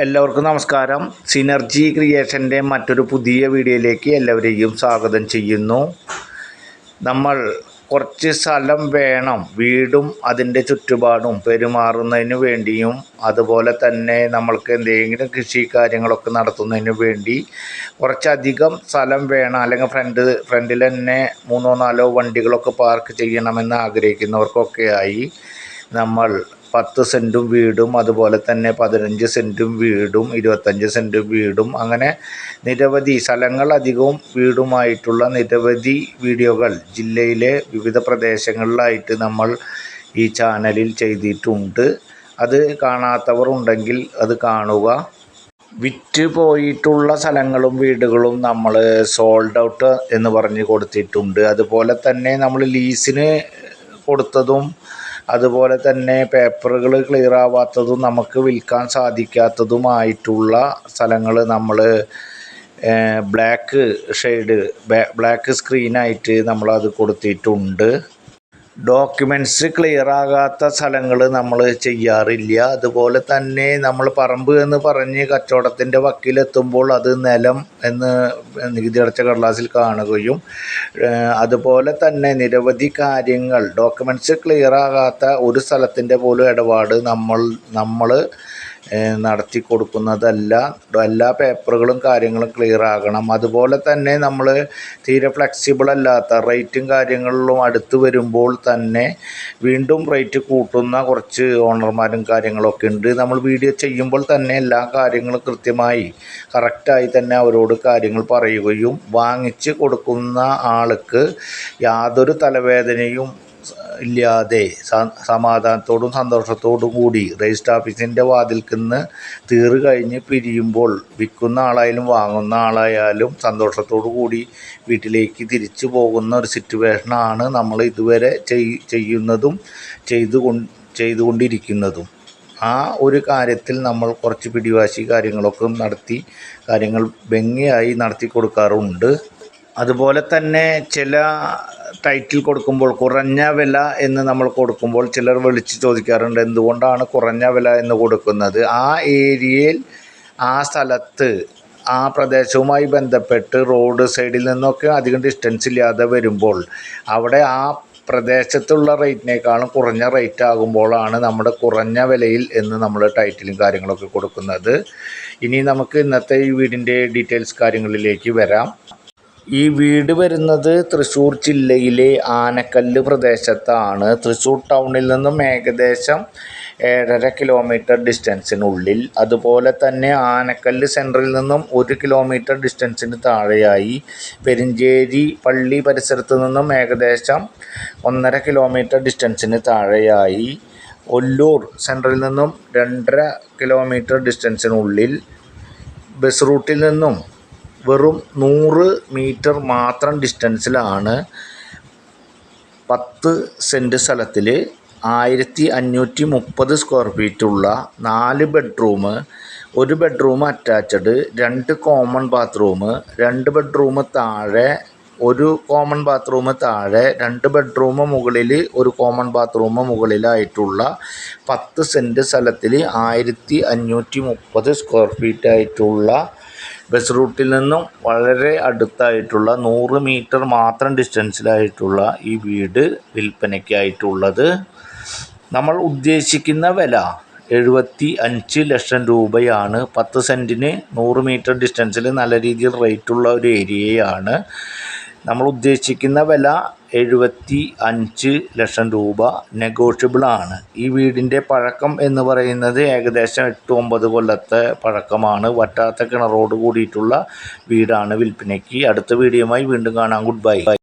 എല്ലാവർക്കും നമസ്കാരം. സിനർജി ക്രിയേഷന്റെ മറ്റൊരു പുതിയ വീഡിയോയിലേക്ക് എല്ലാവരെയും സ്വാഗതം ചെയ്യുന്നു. നമ്മൾ കുറച്ച് സ്ഥലം വേണം. വീടും അതിന്റെ ചുറ്റുപാടും പെരുമാറുന്നതിന് വേണ്ടിയും അതുപോലെ തന്നെ നമ്മൾക്ക് എന്തെങ്കിലും കൃഷി കാര്യങ്ങളൊക്കെ നടത്തുന്നതിന് വേണ്ടി കുറച്ചധികം സ്ഥലം വേണം. അല്ലെങ്കിൽ ഫ്രണ്ട് ഫ്രണ്ടിൽ തന്നെ മൂന്നോ നാലോ വണ്ടികളൊക്കെ പാർക്ക് ചെയ്യണമെന്ന് ആഗ്രഹിക്കുന്നവർക്കൊക്കെയായി നമ്മൾ പത്ത് സെന്റും വീടും അതുപോലെ തന്നെ പതിനഞ്ച് സെന്റും വീടും ഇരുപത്തഞ്ച് സെന്റും വീടും. അങ്ങനെ നിരവധി സ്ഥലങ്ങൾ അധികവും വീടുമായിട്ടുള്ള നിരവധി വീഡിയോകൾ ജില്ലയിലെ വിവിധ പ്രദേശങ്ങളിലായിട്ട് നമ്മൾ ഈ ചാനലിൽ ചെയ്തിട്ടുണ്ട്. അത് കാണാത്തവർ ഉണ്ടെങ്കിൽ അത് കാണുക. വിറ്റ് പോയിട്ടുള്ള സ്ഥലങ്ങളും വീടുകളും നമ്മൾ സോൾഡ് ഔട്ട് എന്ന് പറഞ്ഞ് കൊടുത്തിട്ടുണ്ട്. അതുപോലെ തന്നെ നമ്മൾ ലീസിന് കൊടുത്തതും അതുപോലെ തന്നെ പേപ്പറുകൾ ക്ലിയർ ആവാത്തതും നമുക്ക് വിൽക്കാൻ സാധിക്കാത്തതുമായിട്ടുള്ള സ്ഥലങ്ങൾ നമ്മൾ ബ്ലാക്ക് ഷെയ്ഡ് ബ്ലാക്ക് സ്ക്രീനായിട്ട് നമ്മളത് കൊടുത്തിട്ടുണ്ട്. ഡോക്യുമെന്റ്സ് ക്ലിയർ ആകാത്ത സ്ഥലങ്ങൾ നമ്മൾ ചെയ്യാറില്ല. അതുപോലെ തന്നെ നമ്മൾ പറമ്പ് എന്ന് പറഞ്ഞ് കച്ചവടത്തിന്റെ വക്കിലെത്തുമ്പോൾ അത് നിലം എന്ന് നികുതി അടച്ച കടലാസിൽ കാണുകയും അതുപോലെ തന്നെ നിരവധി കാര്യങ്ങൾ ഡോക്യുമെന്റ്സ് ക്ലിയർ ആകാത്ത ഒരു സ്ഥലത്തിന്റെ പോലും ഇടപാട് നമ്മൾ നമ്മൾ നടത്തി കൊടുക്കുന്നതല്ല. എല്ലാ പേപ്പറുകളും കാര്യങ്ങളും ക്ലിയർ ആകണം. അതുപോലെ തന്നെ നമ്മൾ തീരെ ഫ്ലെക്സിബിൾ അല്ലാത്ത റേറ്റും കാര്യങ്ങളിലും അടുത്ത് വരുമ്പോൾ തന്നെ വീണ്ടും റേറ്റ് കൂട്ടുന്ന കുറച്ച് ഓണർമാരും കാര്യങ്ങളൊക്കെ ഉണ്ട്. നമ്മൾ വീഡിയോ ചെയ്യുമ്പോൾ തന്നെ എല്ലാ കാര്യങ്ങളും കൃത്യമായി കറക്റ്റായി തന്നെ അവരോട് കാര്യങ്ങൾ പറയുകയും വാങ്ങിച്ച് കൊടുക്കുന്ന ആൾക്ക് യാതൊരു തലവേദനയും ഇല്ലാതെ സമാധാനത്തോടും സന്തോഷത്തോടും കൂടി രജിസ്റ്റർ ഓഫീസിന്റെ വാതിൽക്കുന്ന് തീറ് കഴിഞ്ഞ് പിരിയുമ്പോൾ വിൽക്കുന്ന ആളായാലും വാങ്ങുന്ന ആളായാലും സന്തോഷത്തോടു കൂടി വീട്ടിലേക്ക് തിരിച്ചു പോകുന്ന ഒരു സിറ്റുവേഷനാണ് നമ്മൾ ഇതുവരെ ചെയ്യുന്നതും ചെയ്തു ചെയ്തുകൊണ്ടിരിക്കുന്നതും ആ ഒരു കാര്യത്തിൽ നമ്മൾ കുറച്ച് പിടിവാശി കാര്യങ്ങളൊക്കെ നടത്തി കാര്യങ്ങൾ ഭംഗിയായി നടത്തി കൊടുക്കാറുണ്ട്. അതുപോലെ തന്നെ ചില ടൈറ്റിൽ കൊടുക്കുമ്പോൾ കുറഞ്ഞ വില എന്ന് നമ്മൾ കൊടുക്കുമ്പോൾ ചിലർ വിളിച്ച് ചോദിക്കാറുണ്ട് എന്തുകൊണ്ടാണ് കുറഞ്ഞ വില എന്ന് കൊടുക്കുന്നത്? ആ ഏരിയയിൽ ആ സ്ഥലത്ത് ആ പ്രദേശവുമായി ബന്ധപ്പെട്ട് റോഡ് സൈഡിൽ നിന്നൊക്കെ അധികം ഡിസ്റ്റൻസ് ഇല്ലാതെ വരുമ്പോൾ അവിടെ ആ പ്രദേശത്തുള്ള റേറ്റിനേക്കാളും കുറഞ്ഞ റേറ്റ് ആകുമ്പോഴാണ് നമ്മുടെ കുറഞ്ഞ വിലയിൽ എന്ന് നമ്മൾ ടൈറ്റിലും കാര്യങ്ങളൊക്കെ കൊടുക്കുന്നത്. ഇനി നമുക്ക് ഇന്നത്തെ ഈ വീടിന്റെ ഡീറ്റെയിൽസ് കാര്യങ്ങളിലേക്ക് വരാം. ഈ വീട് വരുന്നത് തൃശ്ശൂർ ജില്ലയിലെ ആനക്കല്ല് പ്രദേശത്താണ്. തൃശ്ശൂർ ടൗണിൽ നിന്നും ഏകദേശം ഏഴര കിലോമീറ്റർ ഡിസ്റ്റൻസിനുള്ളിൽ അതുപോലെ തന്നെ ആനക്കല്ല് സെന്ററിൽ നിന്നും ഒരു കിലോമീറ്റർ ഡിസ്റ്റൻസിന് താഴെയായി. പെരിഞ്ചേരി പള്ളി പരിസരത്ത് നിന്നും ഏകദേശം ഒന്നര കിലോമീറ്റർ ഡിസ്റ്റൻസിന് താഴെയായി. ഒല്ലൂർ സെന്ററിൽ നിന്നും രണ്ടര കിലോമീറ്റർ ഡിസ്റ്റൻസിനുള്ളിൽ ബസ് റൂട്ടിൽ നിന്നും വെറും നൂറ് മീറ്റർ മാത്രം ഡിസ്റ്റൻസിലാണ് പത്ത് സെന്റ് സ്ഥലത്തിൽ ആയിരത്തി അഞ്ഞൂറ്റി മുപ്പത് സ്ക്വയർ ഫീറ്റുള്ള നാല് ബെഡ്റൂം ഒരു ബെഡ്റൂം അറ്റാച്ച്ഡ് രണ്ട് കോമൺ ബാത്റൂം രണ്ട് ബെഡ്റൂം താഴെ ഒരു കോമൺ ബാത്റൂം താഴെ രണ്ട് ബെഡ്റൂം മുകളിൽ ഒരു കോമൺ ബാത്റൂം മുകളിലായിട്ടുള്ള പത്ത് സെന്റ് സ്ഥലത്തിൽ ആയിരത്തി അഞ്ഞൂറ്റി മുപ്പത് സ്ക്വയർ ഫീറ്റ് ആയിട്ടുള്ള ബസ് റൂട്ടിൽ നിന്നും വളരെ അടുത്തായിട്ടുള്ള നൂറ് മീറ്റർ മാത്രം ഡിസ്റ്റൻസിലായിട്ടുള്ള ഈ വീട് വിൽപ്പനയ്ക്കായിട്ടുള്ളത്. നമ്മൾ ഉദ്ദേശിക്കുന്ന വില എഴുപത്തി അഞ്ച് ലക്ഷം രൂപയാണ്. പത്ത് സെന്റിന് നൂറ് മീറ്റർ ഡിസ്റ്റൻസിൽ നല്ല രീതിയിൽ റേറ്റുള്ള ഒരു ഏരിയയാണ് നമ്മൾ ഉദ്ദേശിക്കുന്ന വില എഴുപത്തി അഞ്ച് ലക്ഷം രൂപ നെഗോഷ്യബിൾ ആണ്. ഈ വീടിന്റെ പഴക്കം എന്ന് പറയുന്നത് ഏകദേശം എട്ട് ഒമ്പത് കൊല്ലത്തെ പഴക്കമാണ്. വറ്റാത്ത കിണറോട് കൂടിയിട്ടുള്ള വീടാണ് വിൽപ്പനയ്ക്ക്. അടുത്ത വീഡിയോയുമായി വീണ്ടും കാണാം. Good bye